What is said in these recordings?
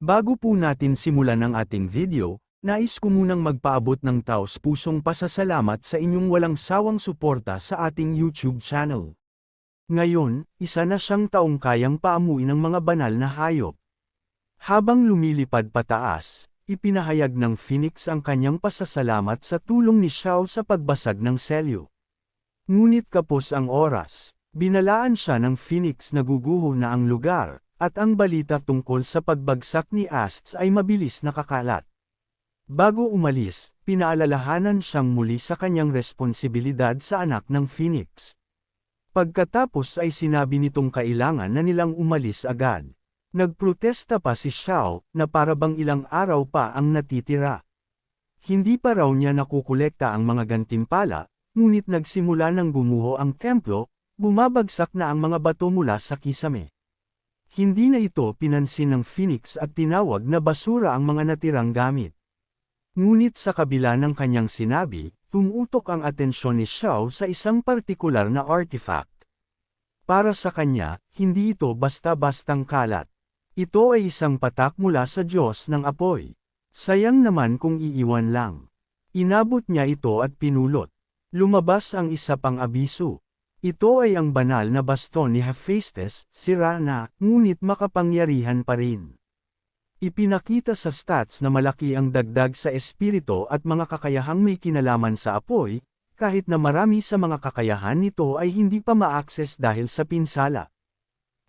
Bago po natin simulan ang ating video, nais ko munang magpaabot ng taos pusong pasasalamat sa inyong walang sawang suporta sa ating YouTube channel. Ngayon, isa na siyang taong kayang paamuin ng mga banal na hayop. Habang lumilipad pataas, ipinahayag ng Phoenix ang kanyang pasasalamat sa tulong ni Xiao sa pagbasag ng selyo. Ngunit kapos ang oras, binalaan siya ng Phoenix na guguho na ang lugar, at ang balita tungkol sa pagbagsak ni Asts ay mabilis nakakalat. Bago umalis, pinaalalahanan siyang muli sa kanyang responsibilidad sa anak ng Phoenix. Pagkatapos ay sinabi nitong kailangan na nilang umalis agad. Nagprotesta pa si Xiao na parabang ilang araw pa ang natitira. Hindi pa raw niya nakukolekta ang mga gantimpala, ngunit nagsimula ng gumuho ang templo, bumabagsak na ang mga bato mula sa kisame. Hindi na ito pinansin ng Phoenix at tinawag na basura ang mga natirang gamit. Ngunit sa kabila ng kanyang sinabi, tumutok ang atensyon ni Xiao sa isang partikular na artifact. Para sa kanya, hindi ito basta-bastang kalat. Ito ay isang patak mula sa Diyos ng apoy. Sayang naman kung iiwan lang. Inabot niya ito at pinulot. Lumabas ang isa pang abiso. Ito ay ang banal na baston ni Hephaestus, sira na, ngunit makapangyarihan pa rin. Ipinakita sa stats na malaki ang dagdag sa espiritu at mga kakayahang may kinalaman sa apoy, kahit na marami sa mga kakayahan nito ay hindi pa ma-access dahil sa pinsala.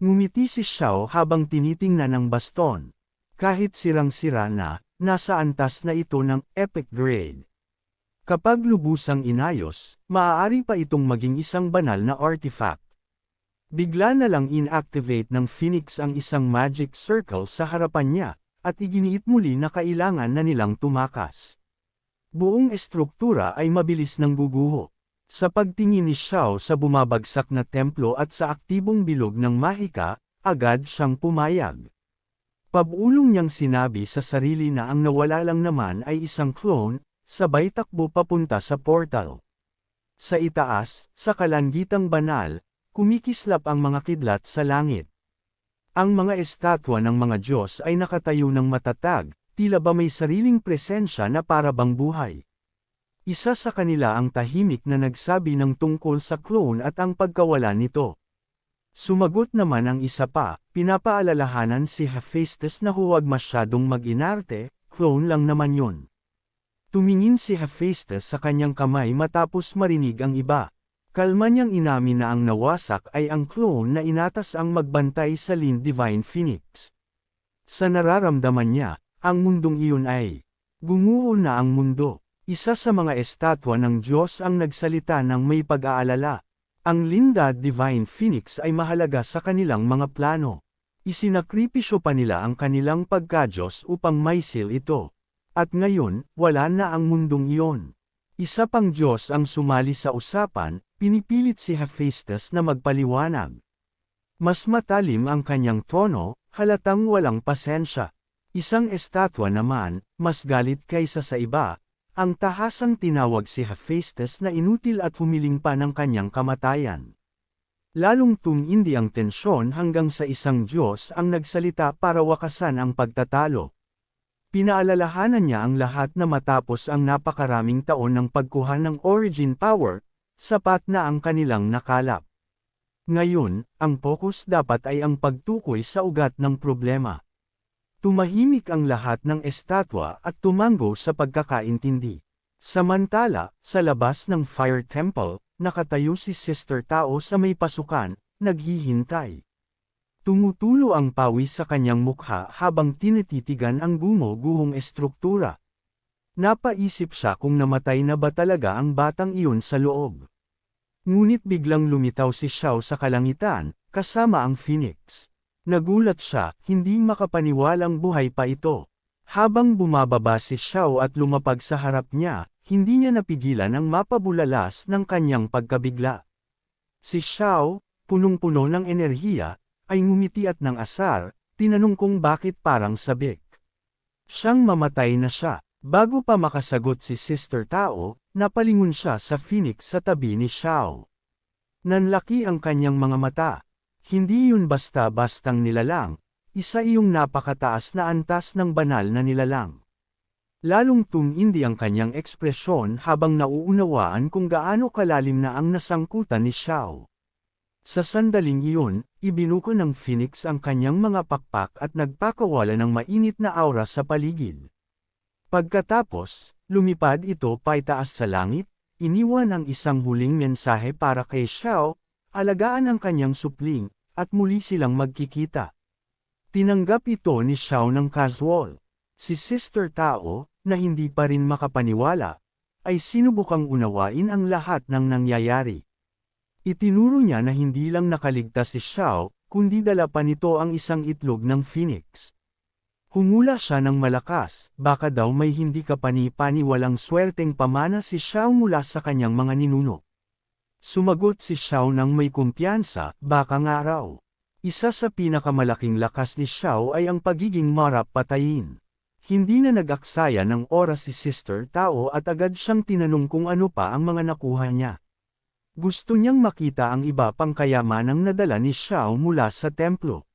Ngumiti si Xiao habang tinitingnan ang baston. Kahit sirang-sira na, nasa antas na ito ng epic grade. Kapag lubusang inayos, maaari pa itong maging isang banal na artifact. Bigla na lang inactivate ng Phoenix ang isang magic circle sa harapan niya, at iginiit muli na kailangan na nilang tumakas. Buong estruktura ay mabilis ng guguho. Sa pagtingin ni Xiao sa bumabagsak na templo at sa aktibong bilog ng mahika, agad siyang pumayag. Pabulong niyang sinabi sa sarili na ang nawala lang naman ay isang clone, sabay takbo papunta sa portal. Sa itaas, sa kalangitang banal, kumikislap ang mga kidlat sa langit. Ang mga estatwa ng mga Diyos ay nakatayo ng matatag, tila ba may sariling presensya na parabang buhay. Isa sa kanila ang tahimik na nagsabi ng tungkol sa clone at ang pagkawala nito. Sumagot naman ang isa pa, pinapaalalahanan si Hephaestus na huwag masyadong mag-inarte, clone lang naman yun. Tumingin si Hephaestus sa kanyang kamay matapos marinig ang iba. Kalma niyang inamin na ang nawasak ay ang clone na inatas ang magbantay sa Lin Divine Phoenix. Sa nararamdaman niya, ang mundong iyon ay gumuho na ang mundo. Isa sa mga estatwa ng Diyos ang nagsalita ng may pag-aalala. Ang Linda Divine Phoenix ay mahalaga sa kanilang mga plano. Isinakripisyo pa nila ang kanilang pagkadyos upang maisil ito. At ngayon, wala na ang mundong iyon. Isa pang Diyos ang sumali sa usapan, pinipilit si Hephaestus na magpaliwanag. Mas matalim ang kanyang tono, halatang walang pasensya. Isang estatwa naman, mas galit kaysa sa iba, ang tahasang tinawag si Hephaestus na inutil at humiling pa ng kanyang kamatayan. Lalong tumindi ang tensyon hanggang sa isang Diyos ang nagsalita para wakasan ang pagtatalo. Pinaalalahanan niya ang lahat na matapos ang napakaraming taon ng pagkuha ng origin power, sapat na ang kanilang nakalap. Ngayon, ang focus dapat ay ang pagtukoy sa ugat ng problema. Tumahimik ang lahat ng estatwa at tumango sa pagkakaintindi. Samantala, sa labas ng Fire Temple, nakatayo si Sister Tao sa may pasukan, naghihintay. Tumutulo ang pawis sa kanyang mukha habang tinititigan ang gumo-guhong estruktura. Napaisip siya kung namatay na ba talaga ang batang iyon sa loob. Ngunit biglang lumitaw si Xiao sa kalangitan, kasama ang Phoenix. Nagulat siya, hindi makapaniwalang buhay pa ito. Habang bumababa si Xiao at lumapag sa harap niya, hindi niya napigilan ang mapabulalas ng kanyang pagkabigla. Si Xiao, punong-puno ng enerhiya, ay ngumiti at ng asar, tinanong kung bakit parang sabik. Siyang mamatay na siya. Bago pa makasagot si Sister Tao, napalingon siya sa Phoenix sa tabi ni Xiao. Nanlaki ang kanyang mga mata. Hindi yun basta-bastang nilalang, isa iyong napakataas na antas ng banal na nilalang. Lalong tumindi ang kanyang ekspresyon habang nauunawaan kung gaano kalalim na ang nasangkutan ni Xiao. Sa sandaling iyon, ibinuko ng Phoenix ang kanyang mga pakpak at nagpakawala ng mainit na aura sa paligid. Pagkatapos, lumipad ito paitaas sa langit, iniwan ang isang huling mensahe para kay Xiao, alagaan ang kanyang supling, at muli silang magkikita. Tinanggap ito ni Xiao ng casual. Si Sister Tao, na hindi pa rin makapaniwala, ay sinubukang unawain ang lahat ng nangyayari. Itinuro niya na hindi lang nakaligtas si Xiao, kundi dala pa nito ang isang itlog ng phoenix. Humula siya ng malakas, baka daw may hindi kapani-pani walang swerteng pamana si Xiao mula sa kanyang mga ninuno. Sumagot si Xiao ng may kumpiyansa, baka nga raw. Isa sa pinakamalaking lakas ni Xiao ay ang pagiging marap patayin. Hindi na nag-aksaya ng oras si Sister Tao at agad siyang tinanong kung ano pa ang mga nakuha niya. Gusto niyang makita ang iba pang kayamanang nadala ni Xiao mula sa templo.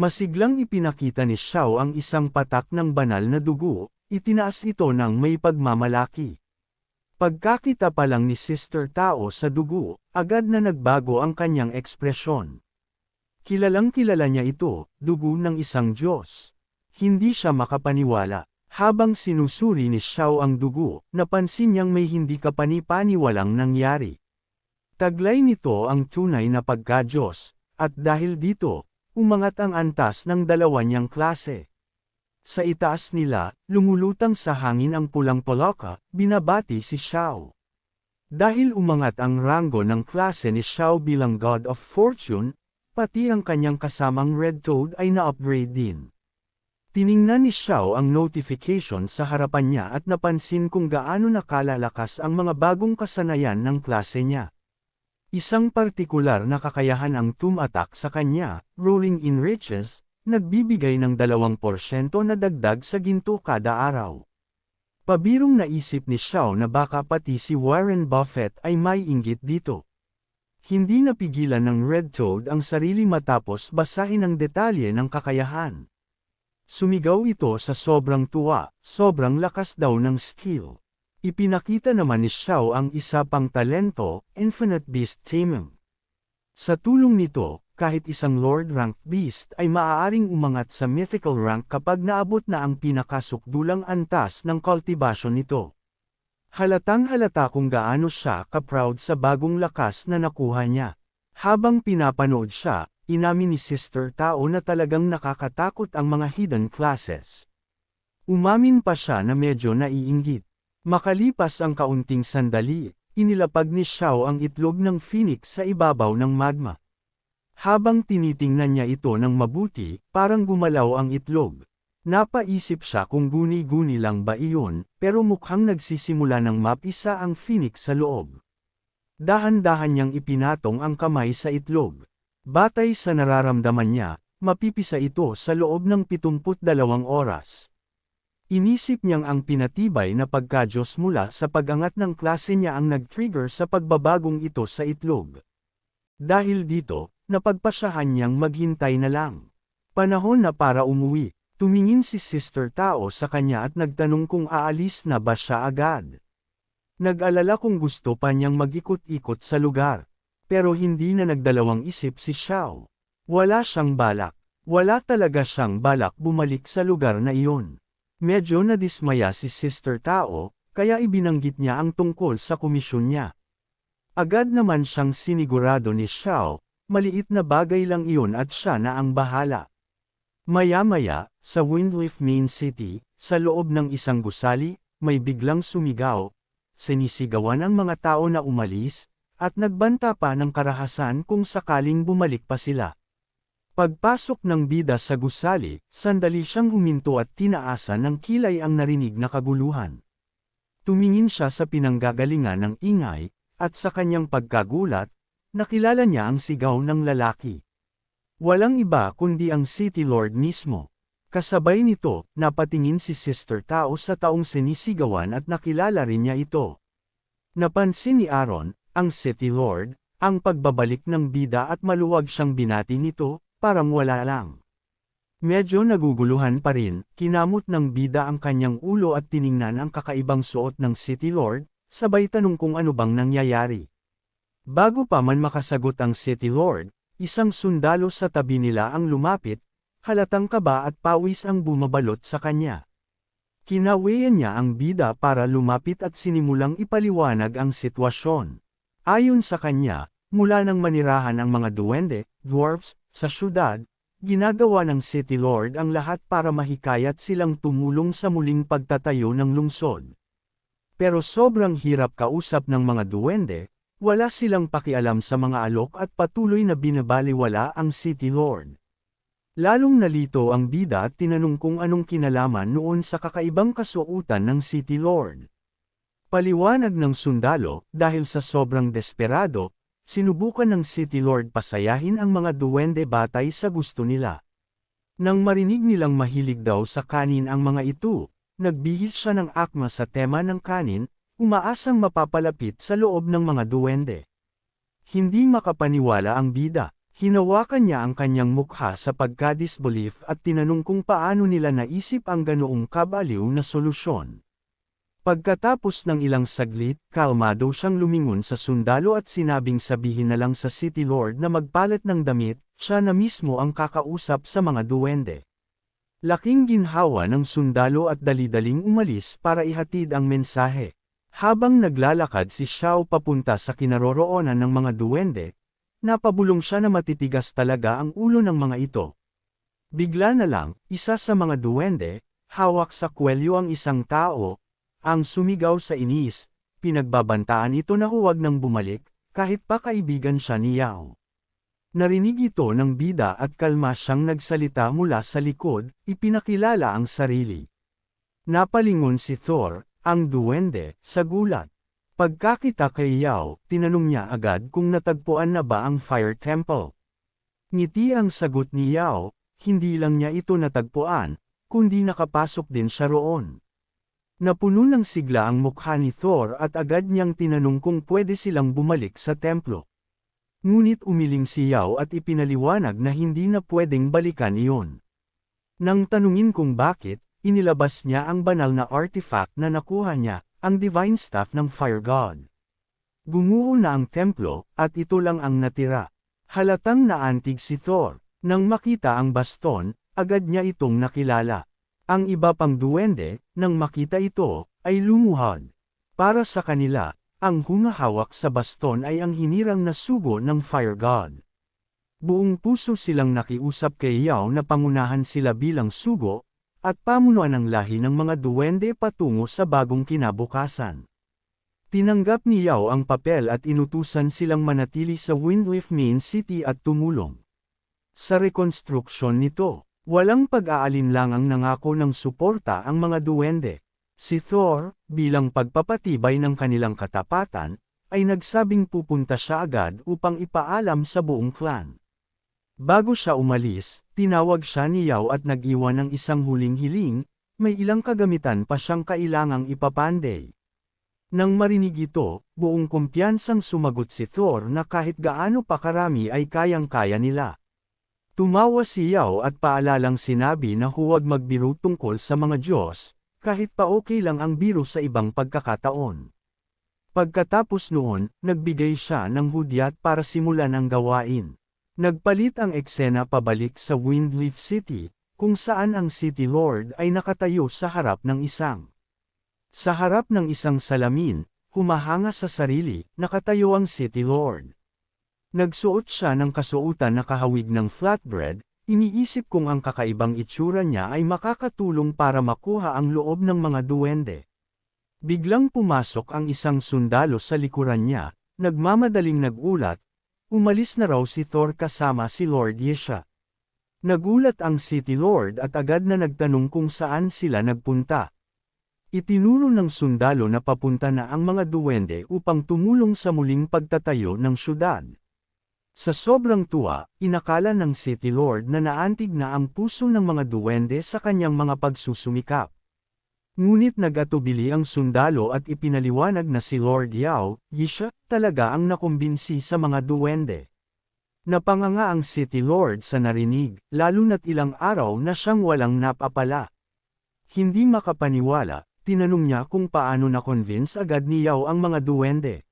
Masiglang ipinakita ni Xiao ang isang patak ng banal na dugo, itinaas ito ng may pagmamalaki. Pagkakita pa lang ni Sister Tao sa dugo, agad na nagbago ang kanyang ekspresyon. Kilalang kilala niya ito, dugo ng isang Diyos. Hindi siya makapaniwala. Habang sinusuri ni Xiao ang dugo, napansin niyang may hindi kapani-paniwalang nangyari. Taglay nito ang tunay na pagka-Diyos, at dahil dito, umangat ang antas ng dalawa niyang klase. Sa itaas nila, lumulutang sa hangin ang pulang polaka, binabati si Xiao. Dahil umangat ang ranggo ng klase ni Xiao bilang God of Fortune, pati ang kanyang kasamang Red Toad ay na-upgrade din. Tiningnan ni Xiao ang notification sa harapan niya at napansin kung gaano nakalalakas ang mga bagong kasanayan ng klase niya. Isang partikular na kakayahan ang tumatak sa kanya, rolling in riches, nagbibigay ng 2% na dagdag sa ginto kada araw. Pabirong naisip ni Xiao na baka pati si Warren Buffett ay may inggit dito. Hindi napigilan ng Red Toad ang sarili matapos basahin ang detalye ng kakayahan. Sumigaw ito sa sobrang tuwa, sobrang lakas daw ng skill. Ipinakita naman ni Xiao ang isa pang talento, Infinite Beast Taming. Sa tulong nito, kahit isang Lord rank beast ay maaaring umangat sa mythical rank kapag naabot na ang pinakasukdulang antas ng cultivation nito. Halatang halata kung gaano siya ka-proud sa bagong lakas na nakuha niya. Habang pinapanood siya, inamin ni Sister Tao na talagang nakakatakot ang mga hidden classes. Umamin pa siya na medyo naiinggit. Makalipas ang kaunting sandali, inilapag ni Xiao ang itlog ng phoenix sa ibabaw ng magma. Habang tinitingnan niya ito ng mabuti, parang gumalaw ang itlog. Napaisip siya kung guni-guni lang ba iyon, pero mukhang nagsisimula ng mapisa ang phoenix sa loob. Dahan-dahan niyang ipinatong ang kamay sa itlog. Batay sa nararamdaman niya, mapipisa ito sa loob ng 72 oras. Inisip niyang ang pinatibay na pagkadyos mula sa pagangat ng klase niya ang nag-trigger sa pagbabagong ito sa itlog. Dahil dito, napagpasyahan niyang maghintay na lang. Panahon na para umuwi, tumingin si Sister Tao sa kanya at nagtanong kung aalis na ba siya agad. Nag-alala kung gusto pa niyang mag-ikot-ikot sa lugar. Pero hindi na nagdalawang isip si Xiao. Wala siyang balak. Wala talaga siyang balak bumalik sa lugar na iyon. Medyo nadismaya si Sister Tao, kaya ibinanggit niya ang tungkol sa komisyon niya. Agad naman siyang sinigurado ni Xiao, maliit na bagay lang iyon at siya na ang bahala. Maya-maya, sa Windleaf Main City, sa loob ng isang gusali, may biglang sumigaw, sinisigawan ang mga tao na umalis, at nagbanta pa ng karahasan kung sakaling bumalik pa sila. Pagpasok ng bida sa gusali, sandali siyang huminto at tinaasan ng kilay ang narinig na kaguluhan. Tumingin siya sa pinanggagalingan ng ingay, at sa kanyang pagkagulat, nakilala niya ang sigaw ng lalaki. Walang iba kundi ang City Lord mismo. Kasabay nito, napatingin si Sister Tao sa taong sinisigawan at nakilala rin niya ito. Napansin ni Aaron, ang City Lord, ang pagbabalik ng bida at maluwag siyang binati nito, parang wala lang. Medyo naguguluhan pa rin, kinamot ng bida ang kanyang ulo at tiningnan ang kakaibang suot ng City Lord, sabay tanong kung ano bang nangyayari. Bago pa man makasagot ang City Lord, isang sundalo sa tabi nila ang lumapit, halatang kaba at pawis ang bumabalot sa kanya. Kinawayan niya ang bida para lumapit at sinimulang ipaliwanag ang sitwasyon. Ayon sa kanya, mula nang manirahan ang mga duwende, dwarfs, sa syudad, ginagawa ng City Lord ang lahat para mahikayat silang tumulong sa muling pagtatayo ng lungsod. Pero sobrang hirap kausap ng mga duwende, wala silang pakialam sa mga alok at patuloy na binabaliwala ang City Lord. Lalong nalito ang bida at tinanong kung anong kinalaman noon sa kakaibang kasuotan ng City Lord. Paliwanag ng sundalo, dahil sa sobrang desperado, sinubukan ng City Lord pasayahin ang mga duwende batay sa gusto nila. Nang marinig nilang mahilig daw sa kanin ang mga ito, nagbihis siya ng akma sa tema ng kanin, umaasang mapapalapit sa loob ng mga duwende. Hindi makapaniwala ang bida, hinawakan niya ang kanyang mukha sa pagka-disbelief at tinanong kung paano nila naisip ang ganoong kabaliw na solusyon. Pagkatapos ng ilang saglit, kalmado siyang lumingon sa sundalo at sinabing sabihin na lang sa City Lord na magpalit ng damit, siya na mismo ang kakausap sa mga duwende. Laking ginhawa ng sundalo at dalidaling umalis para ihatid ang mensahe. Habang naglalakad si Xiao papunta sa kinaroroonan ng mga duwende, napabulong siya na matitigas talaga ang ulo ng mga ito. Bigla na lang, isa sa mga duwende, hawak sa kwelyo ang isang tao, ang sumigaw sa inis, pinagbabantaan ito na huwag nang bumalik, kahit pa kaibigan siya ni Yao. Narinig ito ng bida at kalma siyang nagsalita mula sa likod, ipinakilala ang sarili. Napalingon si Thor, ang duwende, sa gulat. Pagkakita kay Yao, tinanong niya agad kung natagpuan na ba ang Fire Temple. Ngiti ang sagot ni Yao, hindi lang niya ito natagpuan, kundi nakapasok din siya roon. Napuno ng sigla ang mukha ni Thor at agad niyang tinanong kung pwede silang bumalik sa templo. Ngunit umiling si Yao at ipinaliwanag na hindi na pwedeng balikan iyon. Nang tanungin kung bakit, inilabas niya ang banal na artifact na nakuha niya, ang divine staff ng Fire God. Gumuho na ang templo, at ito lang ang natira. Halatang naantig si Thor. Nang makita ang baston, agad niya itong nakilala. Ang iba pang duwende, nang makita ito, ay lumuhod. Para sa kanila, ang humahawak sa baston ay ang hinirang na sugo ng Fire God. Buong puso silang nakiusap kay Yao na pangunahan sila bilang sugo, at pamunuan ang lahi ng mga duwende patungo sa bagong kinabukasan. Tinanggap ni Yao ang papel at inutusan silang manatili sa Windleaf Main City at tumulong. Sa rekonstruksyon nito, Walang pag-aalinlangang nangako ng suporta ang mga duwende. Si Thor, bilang pagpapatibay ng kanilang katapatan, ay nagsabing pupunta siya agad upang ipaalam sa buong clan. Bago siya umalis, tinawag siya ni Yao at nag-iwan ng isang huling hiling, may ilang kagamitan pa siyang kailangang ipapanday. Nang marinig ito, buong kumpiyansang sumagot si Thor na kahit gaano pa karami ay kayang-kaya nila. Tumawa si Yao at paalalang sinabi na huwag magbiro tungkol sa mga Diyos, kahit pa okay lang ang biro sa ibang pagkakataon. Pagkatapos noon, nagbigay siya ng hudyat para simulan ang gawain. Nagpalit ang eksena pabalik sa Windleaf City, kung saan ang City Lord ay nakatayo sa harap ng isang. Sa harap ng isang salamin, humahanga sa sarili, nakatayo ang City Lord. Nagsuot siya ng kasuotan na kahawig ng flatbread, iniisip kong ang kakaibang itsura niya ay makakatulong para makuha ang loob ng mga duwende. Biglang pumasok ang isang sundalo sa likuran niya, nagmamadaling nagulat, umalis na raw si Thor kasama si Lord Yesha. Nagulat ang City Lord at agad na nagtanong kung saan sila nagpunta. Itinuro ng sundalo na papunta na ang mga duwende upang tumulong sa muling pagtatayo ng syudad. Sa sobrang tuwa, inakala ng City Lord na naantig na ang puso ng mga duwende sa kanyang mga pagsusumikap. Ngunit nagatubili ang sundalo at ipinaliwanag na si Lord Yao, Yisha, talaga ang nakumbinsi sa mga duwende. Napanganga ang City Lord sa narinig, lalo na't ilang araw na siyang walang napapala. Hindi makapaniwala, tinanong niya kung paano na-convince agad ni Yao ang mga duwende.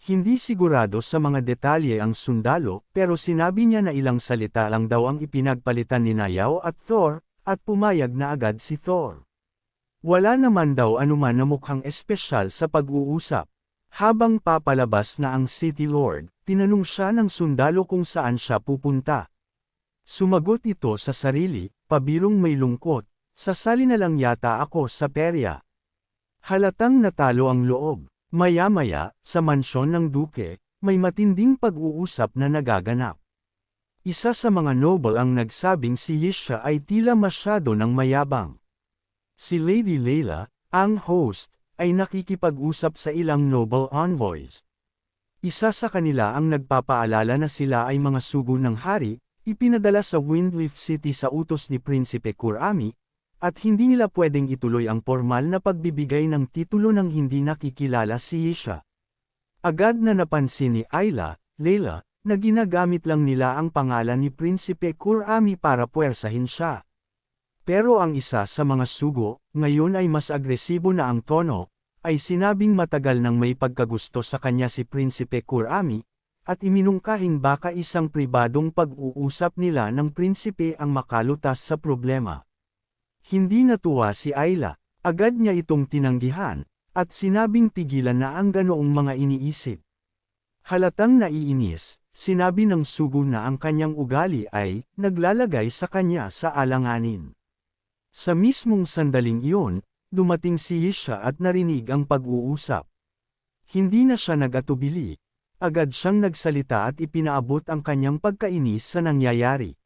Hindi sigurado sa mga detalye ang sundalo, pero sinabi niya na ilang salita lang daw ang ipinagpalitan ni Yao at Thor, at pumayag na agad si Thor. Wala naman daw anuman na mukhang espesyal sa pag-uusap. Habang papalabas na ang City Lord, tinanong siya ng sundalo kung saan siya pupunta. Sumagot ito sa sarili, pabirong may lungkot, sasali na lang yata ako sa perya. Halatang natalo ang loob. Maya-maya, sa mansyon ng duke, may matinding pag-uusap na nagaganap. Isa sa mga noble ang nagsabing si Yisha ay tila masyado ng mayabang. Si Lady Layla, ang host, ay nakikipag-usap sa ilang noble envoys. Isa sa kanila ang nagpapaalala na sila ay mga sugo ng hari, ipinadala sa Windleaf City sa utos ni Prinsipe Kurami, at hindi nila pwedeng ituloy ang formal na pagbibigay ng titulo ng hindi nakikilala si Yisha. Agad na napansin ni Ayla, Leila, na ginagamit lang nila ang pangalan ni Prinsipe Kurami para puwersahin siya. Pero ang isa sa mga sugo, ngayon ay mas agresibo na ang tono, ay sinabing matagal nang may pagkagusto sa kanya si Prinsipe Kurami, at iminungkahing baka isang pribadong pag-uusap nila ng prinsipe ang makalutas sa problema. Hindi natuwa si Ayla, agad niya itong tinanggihan, at sinabing tigilan na ang ganoong mga iniisip. Halatang naiinis, sinabi ng sugo na ang kanyang ugali ay naglalagay sa kanya sa alanganin. Sa mismong sandaling iyon, dumating si Yisha at narinig ang pag-uusap. Hindi na siya nagatubili, agad siyang nagsalita at ipinaabot ang kanyang pagkainis sa nangyayari.